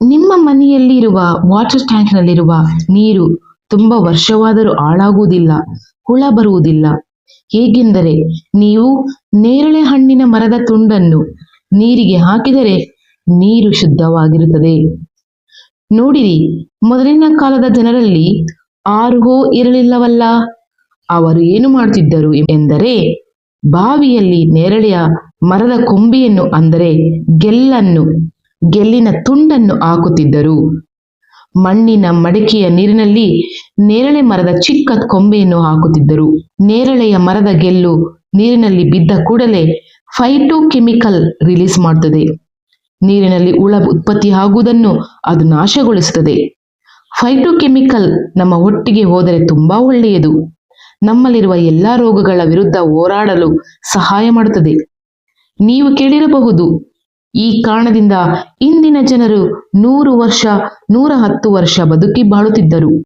ನಿಮ್ಮ ಮನೆಯಲ್ಲಿರುವ ವಾಟರ್ ಟ್ಯಾಂಕ್ನಲ್ಲಿರುವ ನೀರು ತುಂಬ ವರ್ಷವಾದರೂ ಹಾಳಾಗುವುದಿಲ್ಲ, ಹುಳ ಬರುವುದಿಲ್ಲ. ಹೇಗೆಂದರೆ ನೀವು ನೇರಳೆ ಹಣ್ಣಿನ ಮರದ ತುಂಡನ್ನು ನೀರಿಗೆ ಹಾಕಿದರೆ ನೀರು ಶುದ್ಧವಾಗಿರುತ್ತದೆ. ನೋಡಿರಿ, ಮೊದಲಿನ ಕಾಲದ ಜನರಲ್ಲಿ ಆರುಗೋ ಇರಲಿಲ್ಲವಲ್ಲ. ಅವರು ಏನು ಮಾಡುತ್ತಿದ್ದರು ಎಂದರೆ, ಬಾವಿಯಲ್ಲಿ ನೇರಳೆಯ ಮರದ ಕೊಂಬೆಯನ್ನು ಅಂದರೆ ಗೆಲ್ಲನ್ನು ಗೆಲ್ಲಿನ ತುಂಡನ್ನು ಹಾಕುತ್ತಿದ್ದರು. ಮಣ್ಣಿನ ಮಡಕೆಯ ನೀರಿನಲ್ಲಿ ನೇರಳೆ ಮರದ ಚಿಕ್ಕ ಕೊಂಬೆಯನ್ನು ಹಾಕುತ್ತಿದ್ದರು. ನೇರಳೆಯ ಮರದ ಗೆಲ್ಲು ನೀರಿನಲ್ಲಿ ಬಿದ್ದ ಕೂಡಲೇ ಫೈಟೋಕೆಮಿಕಲ್ ರಿಲೀಸ್ ಮಾಡುತ್ತದೆ. ನೀರಿನಲ್ಲಿ ಹುಳ ಉತ್ಪತ್ತಿ ಆಗುವುದನ್ನು ಅದು ನಾಶಗೊಳಿಸುತ್ತದೆ. ಫೈಟೋಕೆಮಿಕಲ್ ನಮ್ಮ ಒಟ್ಟಿಗೆ ಹೋದರೆ ತುಂಬಾ ಒಳ್ಳೆಯದು. ನಮ್ಮಲ್ಲಿರುವ ಎಲ್ಲಾ ರೋಗಗಳ ವಿರುದ್ಧ ಹೋರಾಡಲು ಸಹಾಯ ಮಾಡುತ್ತದೆ. ನೀವು ಕೇಳಿರಬಹುದು ಈ ಕಾರಣದಿಂದ ಇಂದಿನ ಜನರು ನೂರು ವರ್ಷ ನೂರ ಹತ್ತು ವರ್ಷ ಬದುಕಿ ಬಾಳುತ್ತಿದ್ದರು.